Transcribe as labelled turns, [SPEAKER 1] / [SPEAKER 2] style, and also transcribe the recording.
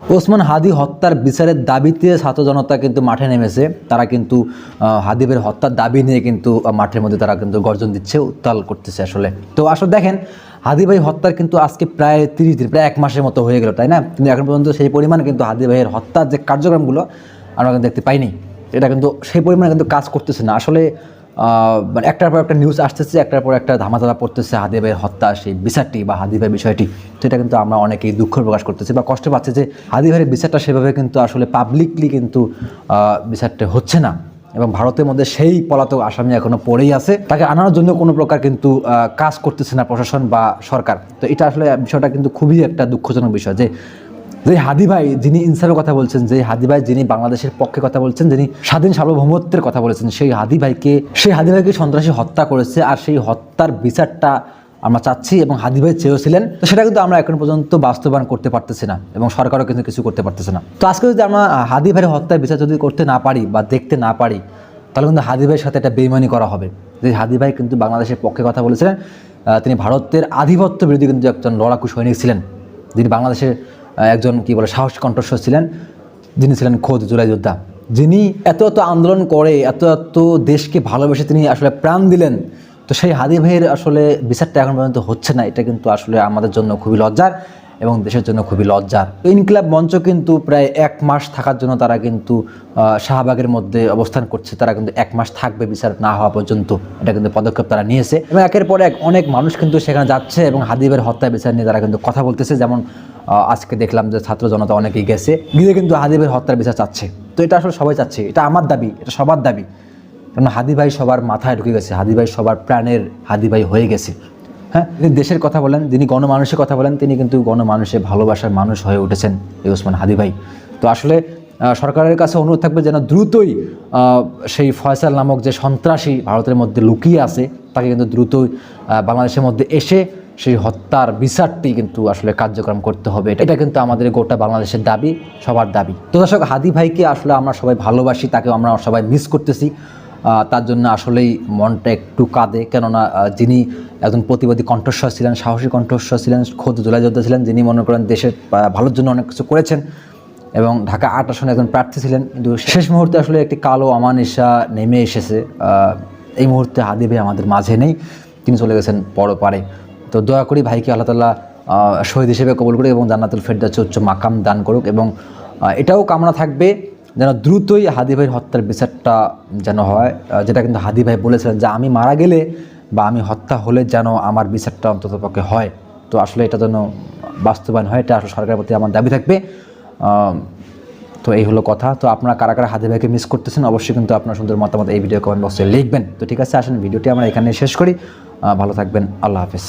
[SPEAKER 1] ওসমান হাদি হত্যার বিচারের দাবিতে ছাত্র জনতা কিন্তু মাঠে নেমেছে। তারা কিন্তু হাদিবের হত্যার দাবি নিয়ে কিন্তু মাঠের মধ্যে তারা কিন্তু গর্জন দিচ্ছে, উত্তাল করতেছে আসলে। তো আসলে দেখেন, হাদি ভাই হত্যার কিন্তু আজকে প্রায় তিরিশ দিন, প্রায় এক মাসের মতো হয়ে গেল, তাই না? কিন্তু এখন পর্যন্ত সেই পরিমাণে কিন্তু হাদি ভাইয়ের হত্যার যে কার্যক্রমগুলো, আমরা কিন্তু দেখতে পাইনি। এটা কিন্তু সেই পরিমাণে কিন্তু কাজ করতেছে না। আসলে মানে একটার পর একটা নিউজ আসতেছে, একটার পর একটা ধামাধামা পড়তেছে হাদিবের হত্যা সেই বিচারটি বা হাদিবের বিষয়টি। তো এটা কিন্তু আমরা অনেকেই দুঃখ প্রকাশ করতেছি বা কষ্ট পাচ্ছি যে হাদিবের বিচারটা সেভাবে কিন্তু আসলে পাবলিকলি কিন্তু বিচারটা হচ্ছে না। এবং ভারতের মধ্যে সেই পলাতক আসামি এখনও পড়েই আছে। তাকে আনার জন্য কোনো প্রকার কিন্তু কাজ করতেছে না প্রশাসন বা সরকার। তো এটা আসলে বিষয়টা কিন্তু খুবই একটা দুঃখজনক বিষয় যে যে হাদি ভাই যিনি ইনসাফের কথা বলছেন, যে হাদি ভাই যিনি বাংলাদেশের পক্ষে কথা বলছেন, যিনি স্বাধীন সার্বভৌমত্বের কথা বলেছেন, সেই হাদি ভাইকে, সেই হাদি ভাইকে সন্ত্রাসী হত্যা করেছে আর সেই হত্যার বিচারটা আমরা চাচ্ছি এবং হাদি ভাই চেয়েছিলেন। তো সেটা কিন্তু আমরা এখন পর্যন্ত বাস্তবায়ন করতে পারতেছি না এবং সরকারও কিন্তু কিছু করতে পারতেছে না। তো আজকে যদি আমরা হাদি ভাইয়ের হত্যার বিচার যদি করতে না পারি বা দেখতে না পারি, তাহলে কিন্তু হাদি ভাইয়ের সাথে একটা বেইমানি করা হবে। যে হাদি ভাই কিন্তু বাংলাদেশের পক্ষে কথা বলেছিলেন তিনি ভারতের আধিপত্য বিরোধী কিন্তু একজন লড়াকু সৈনিক ছিলেন। যিনি বাংলাদেশের একজন কি বলে, সাহস কণ্ঠস্বর ছিলেন, যিনি ছিলেন খোদ জুলাই যোদ্ধা যিনি এত এত আন্দোলন করে, এত এত দেশকে ভালোবেসে তিনি আসলে প্রাণ দিলেন, তো সেই হাদি ভাইয়ের আসলে বিচারটা এখন পর্যন্ত হচ্ছে না। এটা কিন্তু আসলে আমাদের জন্য খুবই লজ্জার। এবং দেশের জন্য খুবই লজ্জার। তো ইনকিলাব মঞ্চ কিন্তু প্রায় এক মাস থাকার জন্য তারা কিন্তু শাহবাগের মধ্যে অবস্থান করছে। তারা কিন্তু এক মাস থাকবে বিচার না হওয়া পর্যন্ত। এটা কিন্তু পদক্ষেপ তারা নিয়েছে। এবং একের পর এক অনেক মানুষ কিন্তু সেখানে যাচ্ছে এবং হাদিবের হত্যা বিচার নিয়ে তারা কিন্তু কথা বলতেছে। যেমন আজকে দেখলাম যে ছাত্র জনতা অনেকেই গেছে। গিয়ে কিন্তু হাদিবের হত্যার বিচার চাচ্ছে। তো এটা আসলে সবাই চাচ্ছে। এটা আমার দাবি, এটা সবার দাবি। কারণ হাদি ভাই সবার মাথায় ঢুকে গেছে। হাদি ভাই সবার প্রাণের হাদি ভাই হয়ে গেছে। হ্যাঁ? তিনি দেশের কথা বলেন, তিনি গণমানুষের কথা বলেন, তিনি কিন্তু গণমানুষে ভালোবাসার মানুষ হয়ে উঠেছেন এই ওসমান হাদি ভাই। তো আসলে সরকারের কাছে অনুরোধ থাকবে যেন দ্রুতই সেই ফয়সাল নামক যে সন্ত্রাসী ভারতের মধ্যে লুকিয়ে আছে, তাকে কিন্তু দ্রুতই বাংলাদেশের মধ্যে এসে সেই হত্যার বিচারটি কিন্তু আসলে কার্যক্রম করতে হবে। এটা- কিন্তু আমাদের গোটা বাংলাদেশের দাবি, সবার দাবি। তো দর্শক, হাদি ভাইকে আসলে আমরা সবাই ভালোবাসি তাকে আমরা সবাই মিস করতেছি। তার জন্য আসলেই মনটা একটু কাঁদে। কেননা যিনি একজন প্রতিবাদী কণ্ঠস্বর ছিলেন, সাহসী কণ্ঠস্বর ছিলেন খোদ জোলাই যোদ্ধা ছিলেন, যিনি মনে করেন দেশের ভালোর জন্য অনেক কিছু করেছেন এবং ঢাকা আট আসনে একজন প্রার্থী ছিলেন। কিন্তু শেষ মুহূর্তে আসলে একটি কালো আমানিশা নেমে এসেছে। এই মুহূর্তে হাদি ভাই আমাদের মাঝে নেই। তিনি চলে গেছেন পরপারে। তো দয়া করি ভাইকে আল্লাহ তাল্লাহ শহীদ হিসেবে কবল করুক এবং জান্নাতুল ফেরদাস উচ্চ মাকাম দান করুক এবং এটাও কামনা থাকবে যেন দ্রুতই হাদি ভাইয়ের হত্যার বিচারটা যেন হয় যেটা কিন্তু হাদি ভাই বলেছিলেন যে আমি মারা গেলে বা আমি হত্যা হলে যেন আমার বিচারটা অন্তত পক্ষে হয়। তো আসলে এটা যেন বাস্তবায়ন হয়, এটা আসলে সরকারের প্রতি আমার দাবি থাকবে। তো এই হলো কথা। তো আপনারা কারা কারা হাদি ভাইকে মিস করতেছেন, অবশ্যই কিন্তু আপনার সুন্দর মতামত এই ভিডিও কমেন্ট বক্সে লিখবেন। তো ঠিক আছে, আসেন ভিডিওটি আমরা এখানে শেষ করি। ভালো থাকবেন, আল্লাহ হাফেজ।